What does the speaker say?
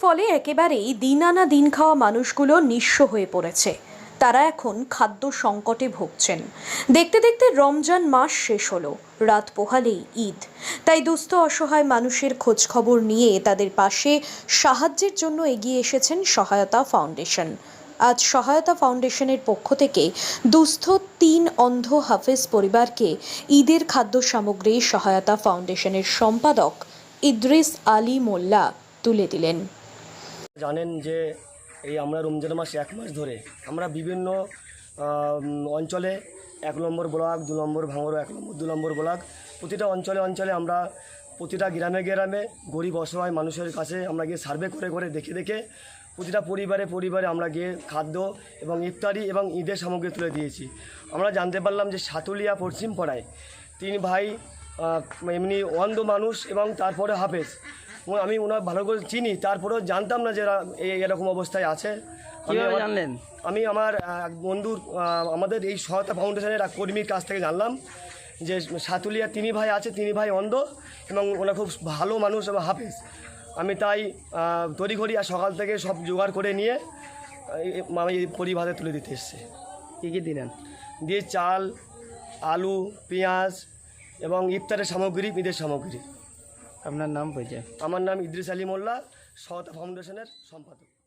ফলে একেবারেই দিন আনা দিন খাওয়া মানুষগুলো নিঃস্ব হয়ে পড়েছে। তারা এখন খাদ্য সংকটে ভুগছেন। দেখতে দেখতে রমজান মাস শেষ হলো, রাত পোহালেই ঈদ। তাই দুস্থ অসহায় মানুষের খোঁজ খবর নিয়ে তাদের পাশে সাহায্যের জন্য এগিয়ে এসেছেন সহায়তা ফাউন্ডেশন। আজ সহায়তা ফাউন্ডেশনের পক্ষ থেকে দুস্থ তিন অন্ধ হাফেজ পরিবারকে ঈদের খাদ্য সামগ্রী সহায়তা ফাউন্ডেশনের সম্পাদক ইদ্রিস আলী মোল্লা তুলে দিলেন। জানেন যে এই আমরা রমজান মাস এক মাস ধরে আমরা বিভিন্ন অঞ্চলে এক নম্বর ব্লক, দু নম্বর ভাঙড়, এক নম্বর, দু নম্বর ব্লক, প্রতিটা অঞ্চলে অঞ্চলে আমরা প্রতিটা গ্রামে গ্রামে গরিব অসহায় মানুষের কাছে আমরা গিয়ে সার্ভে করে করে দেখে দেখে প্রতিটা পরিবারে পরিবারে আমরা গিয়ে খাদ্য এবং ইফতারি এবং ঈদের সামগ্রী তুলে দিয়েছি। আমরা জানতে পারলাম যে সাতুলিয়া পশ্চিম পাড়ায় তিন ভাই এমনি অন্ধ মানুষ এবং তারপরে হাফেজ। আমি ওনার ভালো করে চিনি তারপরেও জানতাম না যে এরা এই এরকম অবস্থায় আছে। আমি কীভাবে আমার- জানলেন? আমি আমার এক বন্ধুর আহ, আমাদের এই সহায়তা ফাউন্ডেশনের এক কর্মীর কাছ থেকে জানলাম যে সাতুলিয়া তিনি ভাই আছে তিনি ভাই অন্ধ এবং ওরা খুব ভালো মানুষ এবং হাফেজ। আমি তাই আহ, তড়িঘড়ি আর সকাল থেকে সব জোগাড় করে নিয়ে আহ, আমি এই পরিবারে তুলে দিতে এসেছি। কী কী দিলেন? দিয়ে চাল আলু পেঁয়াজ এবং ইফতারের সামগ্রী ঈদের সামগ্রী। আপনার নাম পরিচয় আমার নাম ইদ্রিস আলী মোল্লা সহায়তা ফাউন্ডেশনের সম্পাদক।